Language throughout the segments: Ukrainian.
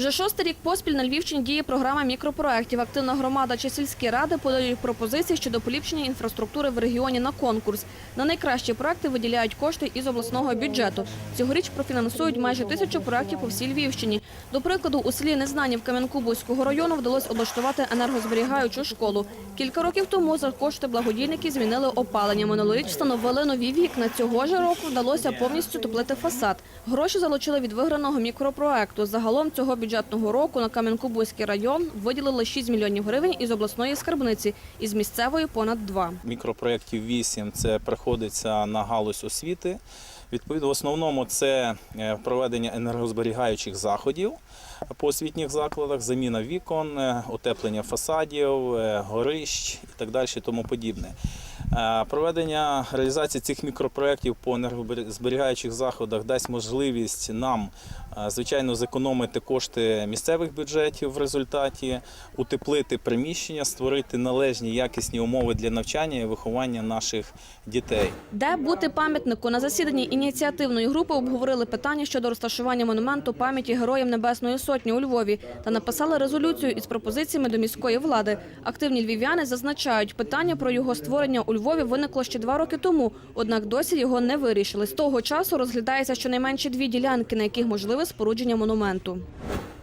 Вже шостий рік поспіль на Львівщині діє програма мікропроєктів. Активна громада чи сільські ради подають пропозиції щодо поліпшення інфраструктури в регіоні на конкурс. На найкращі проекти виділяють кошти із обласного бюджету. Цьогоріч профінансують майже тисячу проєктів по всій Львівщині. До прикладу, у селі Незнанів Кам'янкубузького району вдалося облаштувати енергозберігаючу школу. Кілька років тому за кошти благодійників змінили опалення. Минулоріч встановили нові вікна. Цього ж року вдалося повністю топлити фасад. Гроші залучили від виграного мікропроекту. Загалом цього бюджетного року на Кам'янкубузький район виділили 6 мільйонів гривень із обласної скарбниці, із місцевої понад 2. Мікропроєктів 8 це приходиться на галузь освіти. Відповідно, в основному це е, проведення енергозберігаючих заходів по освітніх закладах, заміна вікон, е, утеплення фасадів, е, горищ і так далі, тому подібне. Е, Проведення реалізації цих мікропроєктів по енергозберігаючих заходах дасть можливість нам, е, звичайно, зекономити кошти місцевих бюджетів в результаті, утеплити приміщення, створити належні якісні умови для навчання і виховання наших дітей. Де бути пам'ятнику на засіданні ініціативної групи обговорили питання щодо розташування монументу пам'яті героям Небесної Сотні у Львові та написали резолюцію із пропозиціями до міської влади. Активні львів'яни зазначають, питання про його створення у Львові виникло ще два роки тому, однак досі його не вирішили. З того часу розглядається щонайменше дві ділянки, на яких можливе спорудження монументу.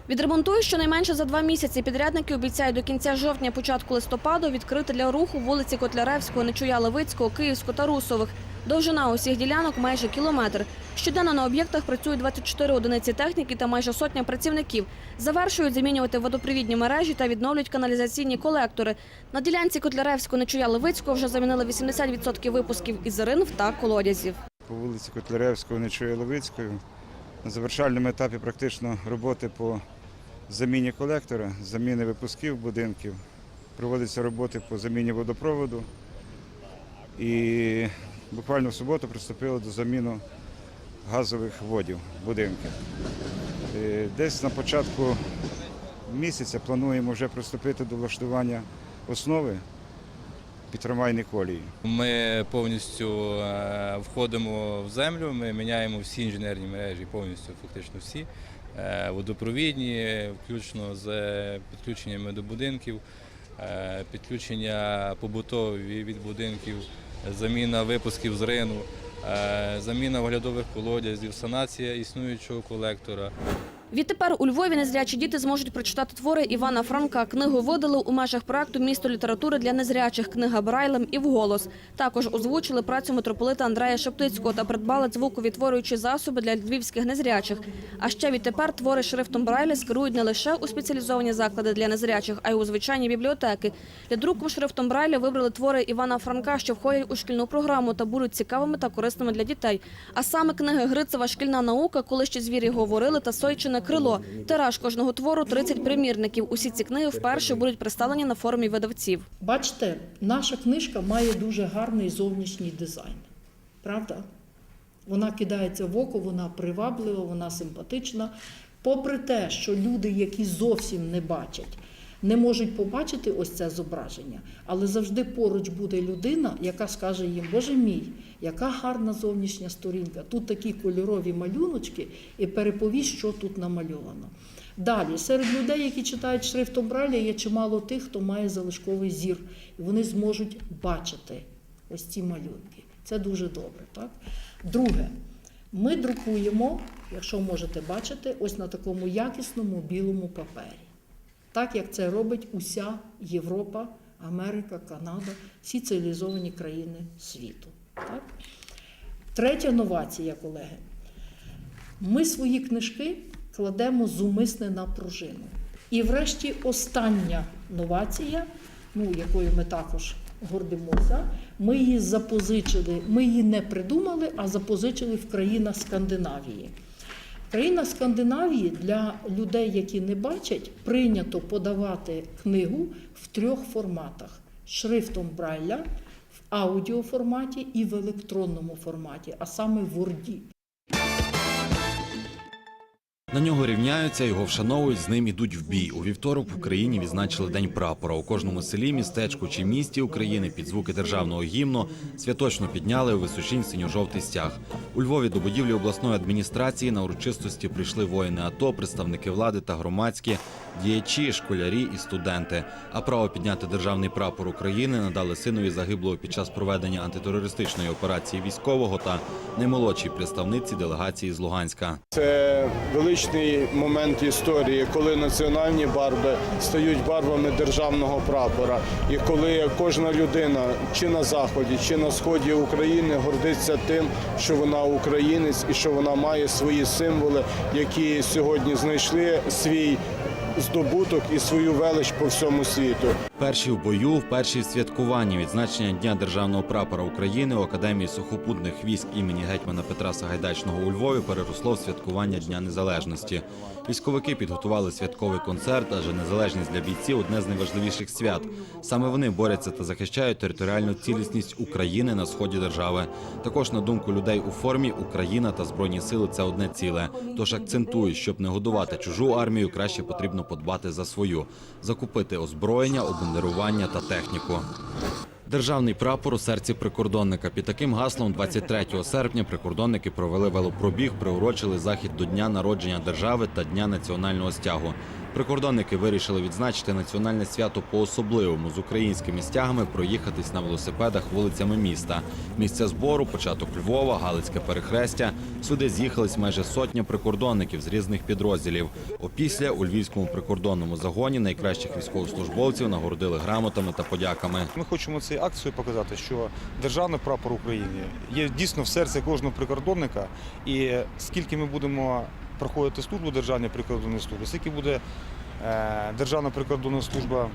Відремонтують щонайменше за два місяці. Підрядники обіцяють до кінця жовтня, початку листопаду відкрити для руху вулиці Котляревського, Нечуя Левицького, Київського та Русових. Довжина усіх ділянок майже кілометр. Щоденно на об'єктах працюють 24 одиниці техніки та майже сотня працівників. Завершують замінювати водопровідні мережі та відновлюють каналізаційні колектори. На ділянці Котляревського, Нечуя Левицького вже замінили 80% випусків із ринв та колодязів. по вулиці Котляревського, Нечої Левицької. На завершальному етапі практично роботи по заміні колектора, заміни випусків будинків. Проводяться роботи по заміні водопроводу. І буквально в суботу приступили до заміни газових водів будинків. Е, Десь на початку місяця плануємо вже приступити до влаштування основи під колії. Ми повністю е, входимо в землю, ми міняємо всі інженерні мережі, повністю фактично всі. Е, Водопровідні, включно з підключеннями до будинків, підключення побутові від будинків, заміна випусків з рину, е, заміна оглядових колодязів, санація існуючого колектора. Відтепер у Львові незрячі діти зможуть прочитати твори Івана Франка. Книгу видали у межах проекту Місто літератури для незрячих. Книга Брайлем і вголос. Також озвучили працю митрополита Андрея Шептицького та придбали звуковідтворюючі засоби для львівських незрячих. А ще відтепер твори шрифтом Брайля скерують не лише у спеціалізовані заклади для незрячих, а й у звичайні бібліотеки. Для друку шрифтом Брайля вибрали твори Івана Франка, що входять у шкільну програму та будуть цікавими та корисними для дітей. А саме книги Грицева Шкільна наука, коли ще звірі говорили та Сойчине крило. Тираж кожного твору 30 примірників. Усі ці книги вперше будуть представлені на форумі видавців. Бачите, наша книжка має дуже гарний зовнішній дизайн. Правда? Вона кидається в око, вона приваблива, вона симпатична. Попри те, що люди, які зовсім не бачать, не можуть побачити ось це зображення, але завжди поруч буде людина, яка скаже їм, Боже мій, яка гарна зовнішня сторінка, тут такі кольорові малюночки, і переповість, що тут намальовано. Далі, серед людей, які читають шрифтом Брайля, є чимало тих, хто має залишковий зір, і вони зможуть бачити ось ці малюнки. Це дуже добре. Так? Друге, ми друкуємо, якщо можете бачити, ось на такому якісному білому папері. Так як це робить уся Європа, Америка, Канада, всі цивілізовані країни світу. Так? Третя новація, колеги. Ми свої книжки кладемо зумисне на пружину. І врешті остання новація, ну, якою ми також гордимося, ми її запозичили, ми її не придумали, а запозичили в країнах Скандинавії. В країнах Скандинавії для людей, які не бачать, прийнято подавати книгу в трьох форматах: шрифтом Брайля, в аудіоформаті і в електронному форматі, а саме в Word. На нього рівняються, його вшановують, з ним ідуть в бій. У вівторок в Україні відзначили День прапора. У кожному селі, містечку чи місті України під звуки державного гімну святочно підняли у височінь синьо-жовтий стяг. У Львові до будівлі обласної адміністрації на урочистості прийшли воїни АТО, представники влади та громадські діячі, школярі і студенти. А право підняти державний прапор України надали синові загиблого під час проведення антитерористичної операції військового та наймолодшій представниці делегації з Луганська. Це величний момент історії, коли національні барви стають барвами державного прапора, і коли кожна людина, чи на заході, чи на сході України, гордиться тим, що вона українець і що вона має свої символи, які сьогодні знайшли свій здобуток і свою велич по всьому світу. Перші в бою, в перші святкуванні відзначення Дня державного прапора України у Академії сухопутних військ імені гетьмана Петра Сагайдачного у Львові переросло в святкування Дня Незалежності. Військовики підготували святковий концерт, адже незалежність для бійців одне з найважливіших свят. Саме вони борються та захищають територіальну цілісність України на сході держави. Також на думку людей у формі Україна та збройні сили це одне ціле. Тож акцентують, щоб не годувати чужу армію, краще потрібно подбати за свою, закупити озброєння, обмундирування та техніку. Державний прапор у серці прикордонника. Під таким гаслом 23 серпня прикордонники провели велопробіг, приурочили захід до дня народження держави та дня національного стягу. Прикордонники вирішили відзначити національне свято по-особливому з українськими стягами проїхатись на велосипедах вулицями міста. Місце збору, початок Львова, Галицьке перехрестя. Сюди з'їхались майже сотня прикордонників з різних підрозділів. Опісля у львівському прикордонному загоні найкращих військовослужбовців нагородили грамотами та подяками. Ми хочемо цією акцією показати, що державний прапор України є дійсно в серці кожного прикордонника. І скільки ми будемо проходити службу державної прикордонної служби, скільки буде е, державна прикордонна служба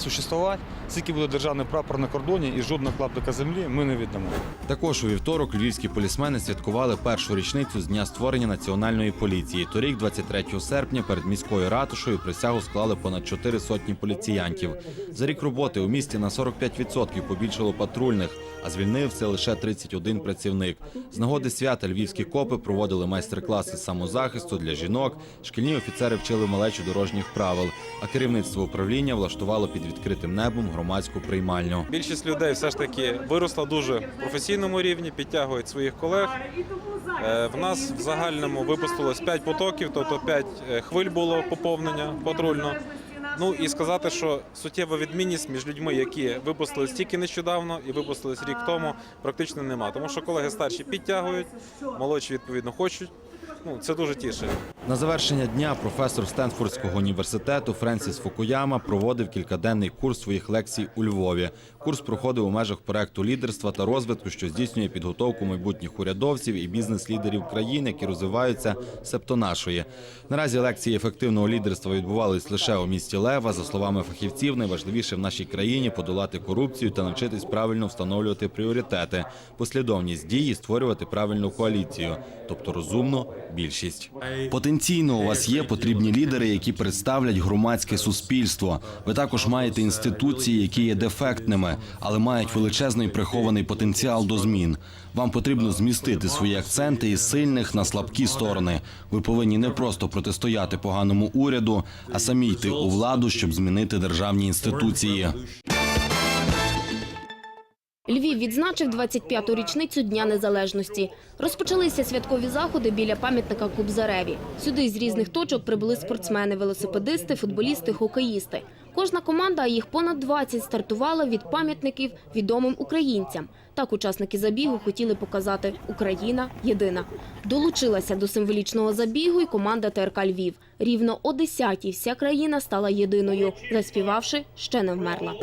существувати, скільки буде державний прапор на кордоні і жодного клаптика землі ми не віддамо. Також у вівторок львівські полісмени святкували першу річницю з дня створення національної поліції. Торік, 23 серпня, перед міською ратушею присягу склали понад чотири сотні поліціянтів. За рік роботи у місті на 45% побільшало патрульних, а звільнився лише 31 працівник. З нагоди свята львівські копи проводили майстер-класи самозахисту для жінок. Шкільні офіцери вчили малечу дорожніх правил, а керівництво управління влаштувало під відкритим небом громадську приймальню. Більшість людей все ж таки виросла дуже професійному рівні, підтягують своїх колег. Е, В нас в загальному випустилось 5 потоків, тобто 5 хвиль було поповнення патрульно. Ну і сказати, що суттєва відмінність між людьми, які випустились тільки нещодавно і випустились рік тому, практично нема. Тому що колеги старші підтягують, молодші відповідно хочуть. Ну це дуже тішить. На завершення дня професор Стенфордського університету Френсіс Фукуяма проводив кількаденний курс своїх лекцій у Львові. Курс проходив у межах проекту лідерства та розвитку, що здійснює підготовку майбутніх урядовців і бізнес-лідерів країн, які розвиваються себто нашої. Наразі лекції ефективного лідерства відбувались лише у місті Лева. За словами фахівців, найважливіше в нашій країні подолати корупцію та навчитись правильно встановлювати пріоритети, послідовність дій і створювати правильну коаліцію, тобто розумну більшість. Потенційно у вас є потрібні лідери, які представлять громадське суспільство. Ви також маєте інституції, які є дефектними, але мають величезний прихований потенціал до змін. Вам потрібно змістити свої акценти із сильних на слабкі сторони. Ви повинні не просто протистояти поганому уряду, а самі йти у владу, щоб змінити державні інституції. Львів відзначив 25-ту річницю Дня Незалежності. Розпочалися святкові заходи біля пам'ятника Кобзареві. Сюди з різних точок прибули спортсмени, велосипедисти, футболісти, хокеїсти. Кожна команда, а їх понад 20, стартувала від пам'ятників відомим українцям. Так учасники забігу хотіли показати «Україна єдина». Долучилася до символічного забігу і команда ТРК Львів. Рівно о 10-й вся країна стала єдиною. Заспівавши «Ще не вмерла».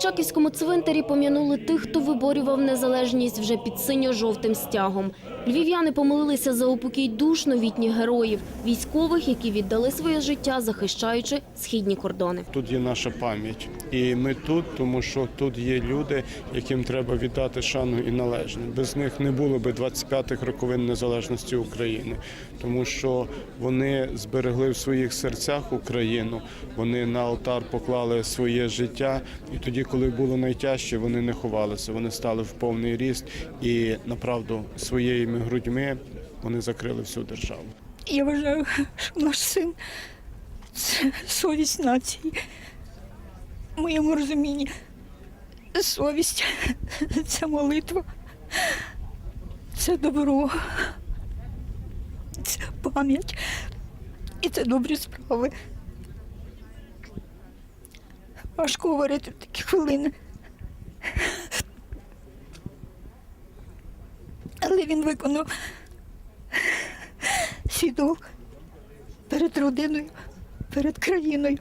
На цвинтарі пом'янули тих, хто виборював незалежність вже під синьо-жовтим стягом. Львів'яни помолилися за упокій душ новітніх героїв, військових, які віддали своє життя, захищаючи східні кордони. Тут є наша пам'ять. І ми тут, тому що тут є люди, яким треба віддати шану і належне. Без них не було би 25-х роковин незалежності України, тому що вони зберегли в своїх серцях Україну, вони на алтар поклали своє життя. І тоді, коли було найтяжче, вони не ховалися. Вони стали в повний ріст і направду своїми грудьми вони закрили всю державу. Я вважаю, що наш син це совість нації. В моєму розумінні совість це молитва, це добро, це пам'ять і це добрі справи. Важко говорити в такі хвилини. Але він виконав свій долг перед родиною, перед країною.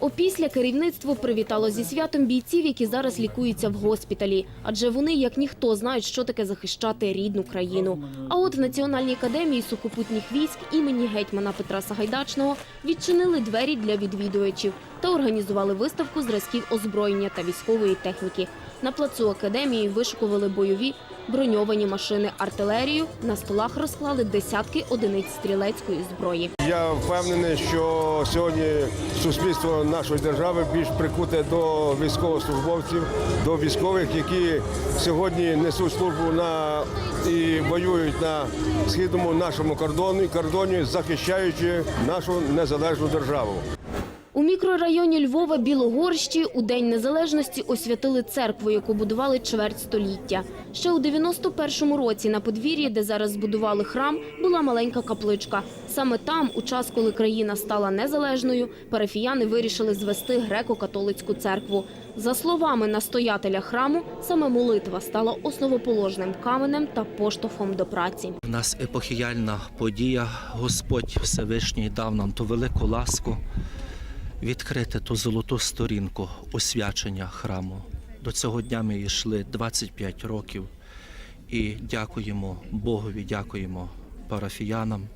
Опісля керівництво привітало зі святом бійців, які зараз лікуються в госпіталі, адже вони, як ніхто, знають, що таке захищати рідну країну. А от в Національній академії сухопутніх військ імені гетьмана Петра Сагайдачного відчинили двері для відвідувачів та організували виставку зразків озброєння та військової техніки. На плацу академії вишикували бойові броньовані машини артилерію. На столах розклали десятки одиниць стрілецької зброї. Я впевнений, що сьогодні суспільство нашої держави більш прикуте до військовослужбовців, до військових, які сьогодні несуть службу на і воюють на східному нашому кордоні, кордоні, захищаючи нашу незалежну державу. У мікрорайоні Львова Білогорщі у День Незалежності освятили церкву, яку будували чверть століття. Ще у 91-му році на подвір'ї, де зараз збудували храм, була маленька капличка. Саме там, у час, коли країна стала незалежною, парафіяни вирішили звести греко-католицьку церкву. За словами настоятеля храму, саме молитва стала основоположним каменем та поштовхом до праці. У нас епохіяльна подія. Господь Всевишній дав нам ту велику ласку відкрити ту золоту сторінку освячення храму. До цього дня ми йшли 25 років і дякуємо Богові, дякуємо парафіянам,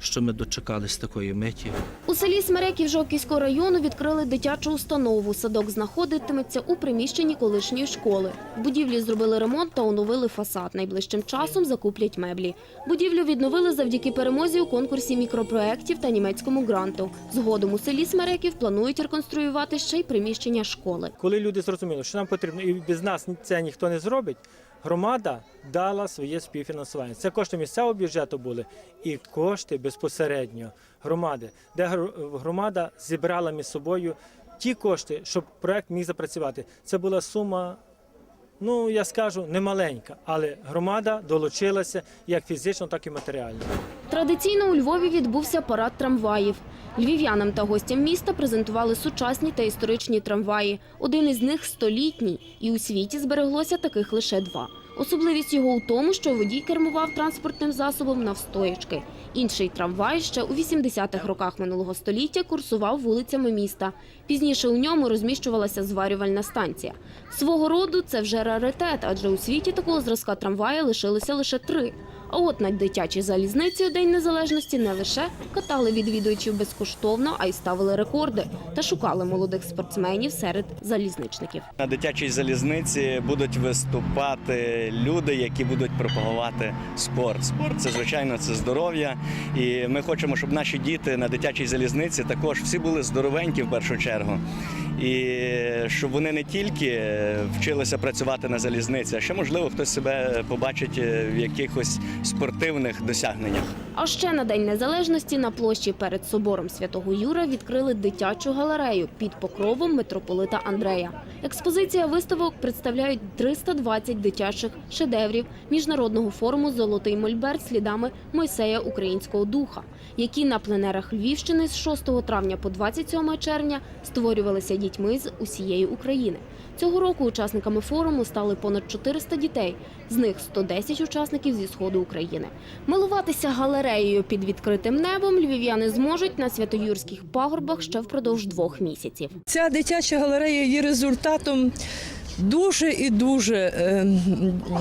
що ми дочекались такої миті. У селі Смереків Жовківського району відкрили дитячу установу. Садок знаходитиметься у приміщенні колишньої школи. В будівлі зробили ремонт та оновили фасад. Найближчим часом закуплять меблі. Будівлю відновили завдяки перемозі у конкурсі мікропроєктів та німецькому гранту. Згодом у селі Смереків планують реконструювати ще й приміщення школи. Коли люди зрозуміли, що нам потрібно, і без нас це ніхто не зробить, громада дала своє співфінансування. Це кошти місцевого бюджету були і кошти безпосередньо громади, де гр- громада зібрала між собою ті кошти, щоб проект міг запрацювати. Це була сума. Ну, я скажу, не маленька, але громада долучилася як фізично, так і матеріально. Традиційно у Львові відбувся парад трамваїв. Львів'янам та гостям міста презентували сучасні та історичні трамваї. Один із них столітній, і у світі збереглося таких лише два. Особливість його у тому, що водій кермував транспортним засобом навстоячки. Інший трамвай ще у 80-х роках минулого століття курсував вулицями міста. Пізніше у ньому розміщувалася зварювальна станція. Свого роду це вже раритет, адже у світі такого зразка трамвая лишилося лише три. А от на дитячій залізниці у День Незалежності не лише катали відвідувачів безкоштовно, а й ставили рекорди та шукали молодих спортсменів серед залізничників. На дитячій залізниці будуть виступати люди, які будуть пропагувати спорт. Спорт це звичайно це здоров'я. І ми хочемо, щоб наші діти на дитячій залізниці також всі були здоровенькі в першу чергу. І щоб вони не тільки вчилися працювати на залізниці, а ще можливо хтось себе побачить в якихось спортивних досягненнях. А ще на День Незалежності на площі перед собором Святого Юра відкрили дитячу галерею під покровом митрополита Андрея. Експозиція виставок представляють 320 дитячих шедеврів міжнародного форуму Золотий мольберт слідами Мойсея українського духа, які на пленерах Львівщини з 6 травня по 27 червня створювалися дітьми з усієї України. Цього року учасниками форуму стали понад 400 дітей, з них 110 учасників зі сходу України. Милуватися галереєю під відкритим небом львів'яни зможуть на святоюрських пагорбах ще впродовж двох місяців. Ця дитяча галерея є результатом дуже і дуже е,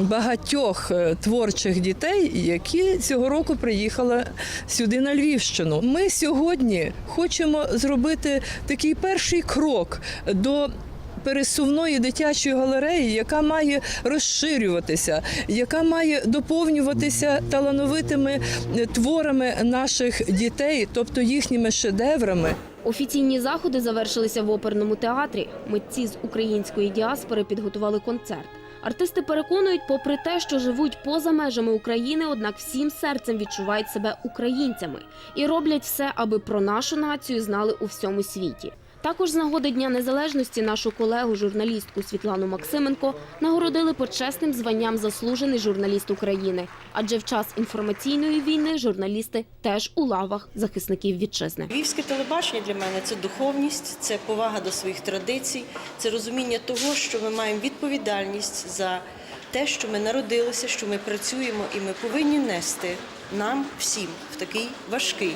багатьох е, творчих дітей, які цього року приїхали сюди на Львівщину. Ми сьогодні хочемо зробити такий перший крок до. Пересувної дитячої галереї, яка має розширюватися, яка має доповнюватися талановитими творами наших дітей, тобто їхніми шедеврами. Офіційні заходи завершилися в оперному театрі. Митці з української діаспори підготували концерт. Артисти переконують, попри те, що живуть поза межами України, однак всім серцем відчувають себе українцями і роблять все, аби про нашу націю знали у всьому світі. Також з нагоди Дня Незалежності нашу колегу, журналістку Світлану Максименко, нагородили почесним званням заслужений журналіст України. Адже в час інформаційної війни журналісти теж у лавах захисників вітчизни. Львівське телебачення для мене це духовність, це повага до своїх традицій, це розуміння того, що ми маємо відповідальність за те, що ми народилися, що ми працюємо, і ми повинні нести нам всім в такий важкий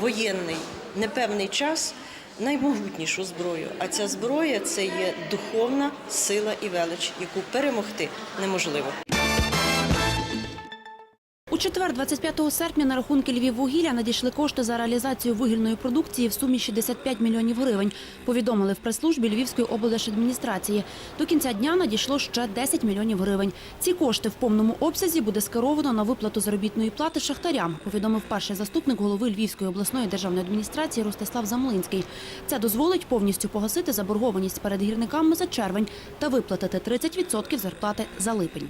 воєнний непевний час наймогутнішу зброю. А ця зброя це є духовна сила і велич, яку перемогти неможливо. У четвер, 25 серпня, на рахунки Львіввугілля надійшли кошти за реалізацію вугільної продукції в сумі 65 мільйонів гривень. Повідомили в прес-службі Львівської облдержадміністрації. До кінця дня надійшло ще 10 мільйонів гривень. Ці кошти в повному обсязі буде скеровано на виплату заробітної плати шахтарям. Повідомив перший заступник голови Львівської обласної державної адміністрації Ростислав Замлинський. Це дозволить повністю погасити заборгованість перед гірниками за червень та виплатити 30% зарплати за липень.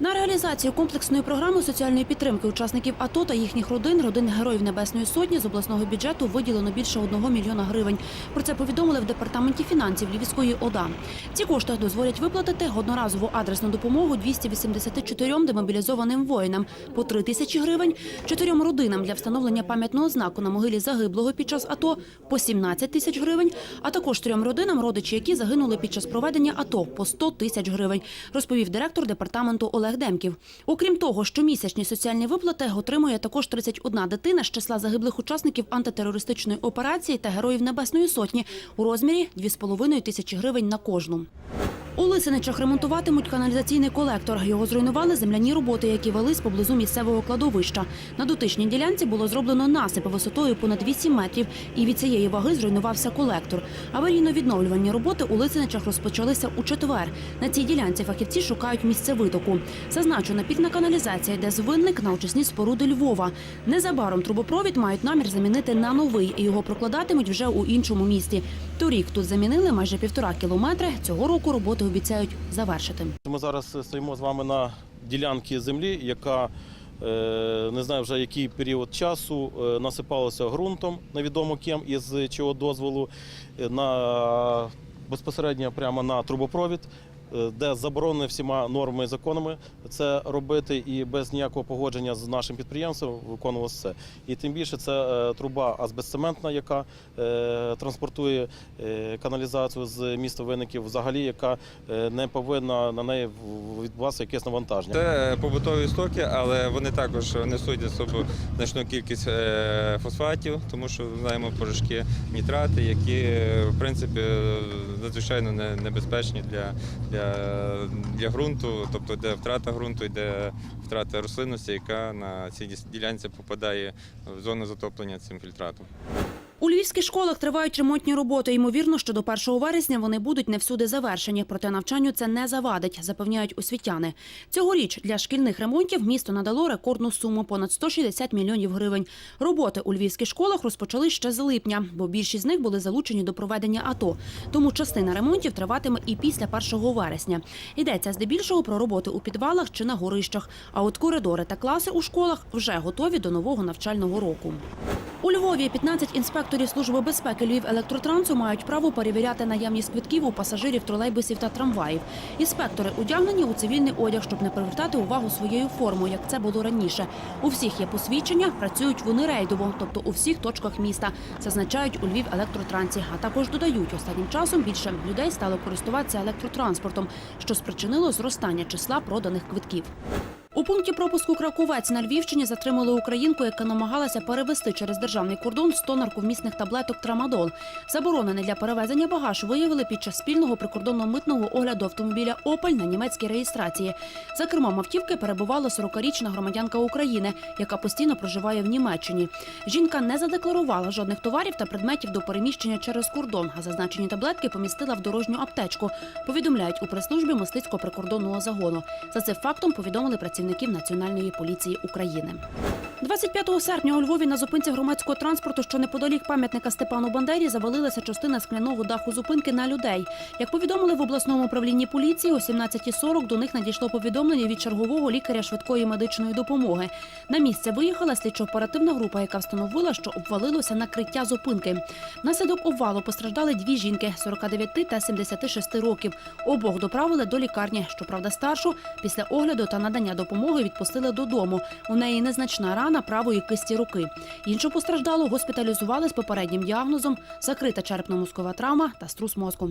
На реалізацію комплексної програми соціальної підтримки учасників АТО та їхніх родин, родин Героїв Небесної Сотні з обласного бюджету виділено більше 1 мільйона гривень. Про це повідомили в департаменті фінансів Львівської ОДА. Ці кошти дозволять виплатити одноразову адресну допомогу 284 демобілізованим воїнам по 3 тисячі гривень, чотирьом родинам для встановлення пам'ятного знаку на могилі загиблого під час АТО по 17 тисяч гривень, а також трьом родинам, родичі які загинули під час проведення АТО по 100 тисяч гривень, розповів директор департаменту Олег Демків. Окрім того, щомісячні соціальні виплати отримує також 31 дитина з числа загиблих учасників антитерористичної операції та героїв Небесної Сотні у розмірі 2,5 тисячі гривень на кожну. У Лисиничах ремонтуватимуть каналізаційний колектор. Його зруйнували земляні роботи, які велись поблизу місцевого кладовища. На дотичній ділянці було зроблено насип висотою понад 8 метрів, і від цієї ваги зруйнувався колектор. Аварійно-відновлювальні роботи у Лисиничах розпочалися у четвер. На цій ділянці фахівці шукають місце витоку. Зазначу, напірна каналізація йде з винник на очисні споруди Львова. Незабаром трубопровід мають намір замінити на новий, і його прокладатимуть вже у іншому місті. Торік тут замінили майже півтора кілометри. Цього року роботи обіцяють завершити. Ми зараз стоїмо з вами на ділянці землі, яка е, не знаю вже який період часу е, насипалася ґрунтом невідомо ким із чого дозволу е, на безпосередньо прямо на трубопровід. Е, Де заборонено всіма нормами і законами це робити, і без ніякого погодження з нашим підприємством виконувалося це. І тим більше це е, труба азбестцементна, яка е, транспортує каналізацію з міста виників, взагалі, яка не повинна на неї відбуватися якесь навантаження. Це побутові стоки, але вони також несуть за собою значну кількість фосфатів, тому що знаємо порошки, нітрати, які в принципі надзвичайно не- небезпечні для, для, для ґрунту, тобто йде втрата ґрунту, йде втрата рослинності, яка на цій ділянці попадає в зону затоплення цим фільтратом. У львівських школах тривають ремонтні роботи. Ймовірно, що до 1 вересня вони будуть не всюди завершені. Проте навчанню це не завадить, запевняють освітяни. Цьогоріч для шкільних ремонтів місто надало рекордну суму понад 160 мільйонів гривень. Роботи у львівських школах розпочали ще з липня, бо більшість з них були залучені до проведення АТО. Тому частина ремонтів триватиме і після 1 вересня. Йдеться здебільшого про роботи у підвалах чи на горищах. А от коридори та класи у школах вже готові до нового навчального року. У Львові 15 інспекторів Служби безпеки Львів електротрансу мають право перевіряти наявність квитків у пасажирів тролейбусів та трамваїв. Інспектори одягнені у цивільний одяг, щоб не привертати увагу своєю формою, як це було раніше. У всіх є посвідчення, працюють вони рейдово, тобто у всіх точках міста. Зазначають у Львів електротрансі. А також додають, останнім часом більше людей стало користуватися електротранспортом, що спричинило зростання числа проданих квитків. У пункті пропуску Краковець на Львівщині затримали українку, яка намагалася перевезти через державний кордон 100 нарковмісних таблеток Трамадол. Заборонений для перевезення багаж виявили під час спільного прикордонного митного огляду автомобіля Опель на німецькій реєстрації. За кермом автівки перебувала 40-річна громадянка України, яка постійно проживає в Німеччині. Жінка не задекларувала жодних товарів та предметів до переміщення через кордон, а зазначені таблетки помістила в дорожню аптечку. Повідомляють у прес-службі мостицького прикордонного загону. За цим фактом повідомили працівників Національної поліції України. 25 серпня у Львові на зупинці громадського транспорту, що неподалік пам'ятника Степану Бандері, завалилася частина скляного даху зупинки на людей. Як повідомили в обласному управлінні поліції, о 17.40 до них надійшло повідомлення від чергового лікаря швидкої медичної допомоги. На місце виїхала слідчо-оперативна група, яка встановила, що обвалилося накриття зупинки. Внаслідок обвалу постраждали дві жінки 49 та 76 років. Обох доправили до лікарні. Щоправда, старшу після огляду та надання допомоги відпустили додому. У неї незначна рана правої кисті руки. Іншу постраждалу госпіталізували з попереднім діагнозом закрита черепно-мозкова травма та струс мозку.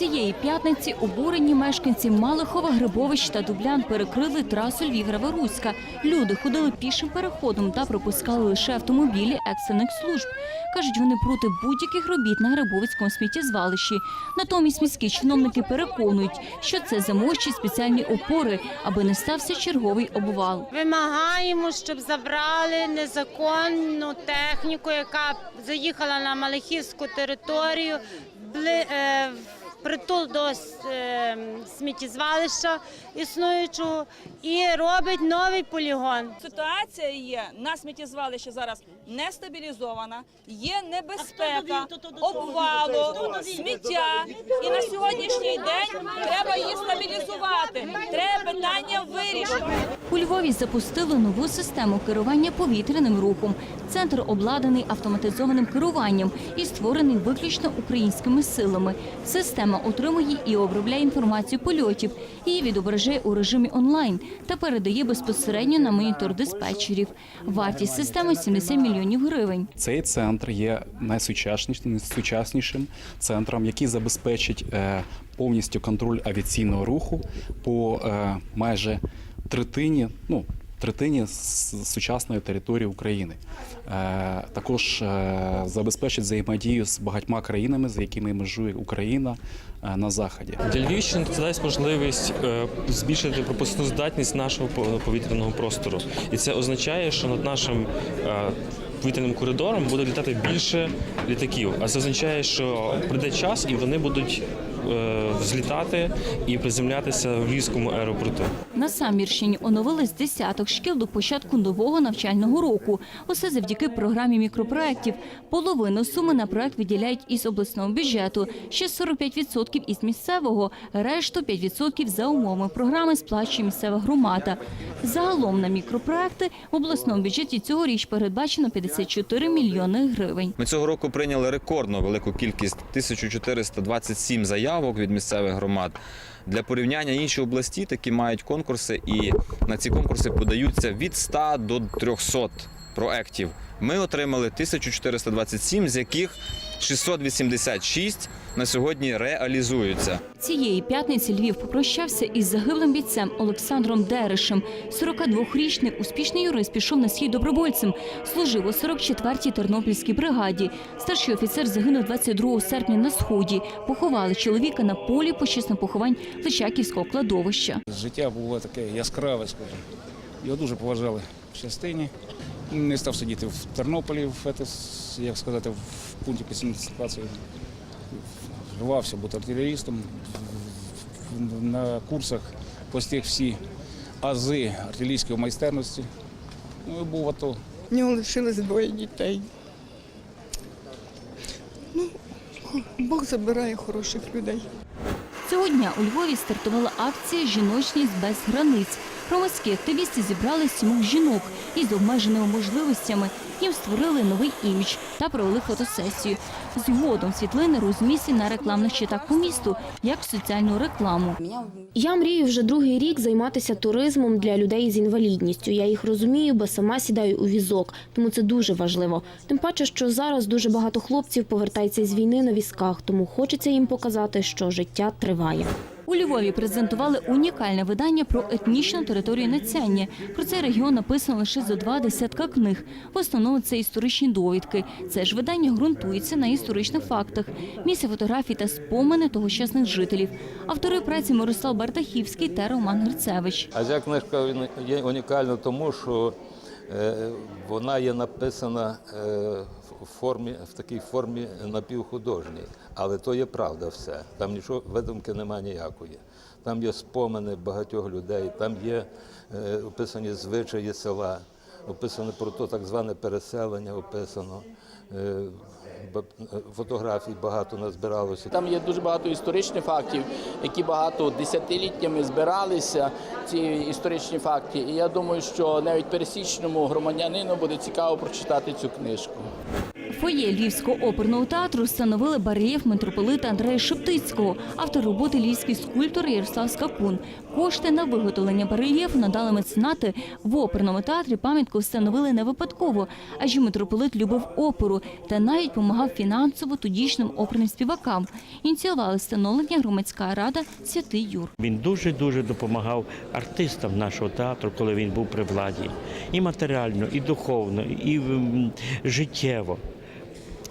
Цієї п'ятниці обурені мешканці Малихова, Грибович та Дублян перекрили трасу Львів-Граверуська. Люди ходили пішим переходом та пропускали лише автомобілі екстрених служб. Кажуть, вони проти будь-яких робіт на Грибовицькому сміттєзвалищі. Натомість міські чиновники переконують, що це замощі спеціальні опори, аби не стався черговий обвал. Вимагаємо, щоб забрали незаконну техніку, яка заїхала на Малахівську територію, бли- е, притул до е, сміттєзвалища існуючого і робить новий полігон. Ситуація є на сміттєзвалищі зараз не стабілізована, є небезпека обвалу, сміття. І на сьогоднішній день треба її стабілізувати. Треба питання вирішити. У Львові запустили нову систему керування повітряним рухом. Центр обладнаний автоматизованим керуванням і створений виключно українськими силами. Система отримує і обробляє інформацію польотів, її відображає у режимі онлайн та передає безпосередньо на монітор диспетчерів. Вартість системи 70 мільйонів гривень. Цей центр є найсучаснішим, найсучаснішим центром, який забезпечить е, повністю контроль авіаційного руху по е, майже третині, ну, третині сучасної території України. Е, також е, забезпечить взаємодію з багатьма країнами, з якими межує Україна е, на заході. Для Львівщини це дасть можливість збільшити пропускну здатність нашого повітряного простору. І це означає, що над нашим повітряним коридором буде літати більше літаків. А це означає, що прийде час і вони будуть взлітати і приземлятися в Львівському аеропорту. На Самірщині оновили з десяток шкіл до початку нового навчального року. Усе завдяки програмі мікропроєктів. Половину суми на проект виділяють із обласного бюджету, ще 45% із місцевого, решту 5% за умовами програми сплачує місцева громада. Загалом на мікропроекти в обласному бюджеті цьогоріч передбачено 54 мільйони гривень. Ми цього року прийняли рекордно велику кількість 1427 заявок від місцевих громад. Для порівняння інші області такі мають конкурси, і на ці конкурси подаються від 100 до 300 проєктів. Ми отримали 1427, з яких 686 на сьогодні реалізуються. Цієї п'ятниці Львів попрощався із загиблим бійцем Олександром Дерешем. 42-річний успішний юрист пішов на схід добровольцем. Служив у 44-й Тернопільській бригаді. Старший офіцер загинув 22 серпня на сході. Поховали чоловіка на полі почесних поховань Личаківського кладовища. Життя було таке яскраве, скажімо. Його дуже поважали в частині. Не став сидіти в Тернополі, в, як сказати, в пункті концентрації. Рвався бути артилерістом. На курсах постиг всі ази артилерійської майстерності. Ну і був АТО. В нього лишилось двоє дітей. Ну, Бог забирає хороших людей. Цього дня у Львові стартувала акція Жіночність без границь. Громадські активісти зібрали сімох жінок із обмеженими можливостями. Їм створили новий імідж та провели фотосесію. Згодом світлини розмістять на рекламних щитах по місту як соціальну рекламу. Я мрію вже другий рік займатися туризмом для людей з інвалідністю. Я їх розумію, бо сама сідаю у візок, тому це дуже важливо. Тим паче, що зараз дуже багато хлопців повертається з війни на візках, тому хочеться їм показати, що життя триває. У Львові презентували унікальне видання про етнічну територію Нацяння. Про цей регіон написано лише зо два десятка книг. В основному це історичні довідки. Це ж видання ґрунтується на історичних фактах, місце фотографій та спомини тогочасних жителів. Автори праці Мирослав Бартахівський та Роман Грицевич. А ця книжка є унікальна тому, що вона є написана е, в формі, в такій формі напівхудожній. Але то є правда все. Там нічого видумки немає ніякої. Там є спомини багатьох людей, там є е, описані звичаї села, описано про то так зване переселення, описано. Е, Фотографій багато назбиралося. Там є дуже багато історичних фактів, які багато десятиліттями збиралися, ці історичні факти. І я думаю, що навіть пересічному громадянину буде цікаво прочитати цю книжку. Фоє Львівського оперного театру встановили барельєф митрополита Андрея Шептицького, автор роботи львівський скульптор Ярослав Скапун. Кошти на виготовлення барельєфу надали меценати в оперному театрі. Пам'ятку встановили не випадково, адже митрополит любив оперу та навіть допомагав фінансово тодішнім оперним співакам. Ініціювали встановлення громадська рада Святий Юр. Він дуже дуже допомагав артистам нашого театру, коли він був при владі, і матеріально, і духовно, і життєво.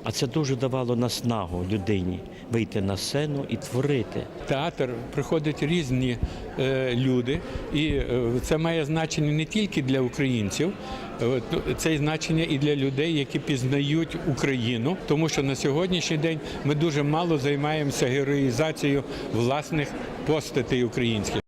А це дуже давало наснагу людині вийти на сцену і творити. театр приходять різні е, люди, і е, це має значення не тільки для українців, е, ну, це значення і для людей, які пізнають Україну, тому що на сьогоднішній день ми дуже мало займаємося героїзацією власних постатей українських.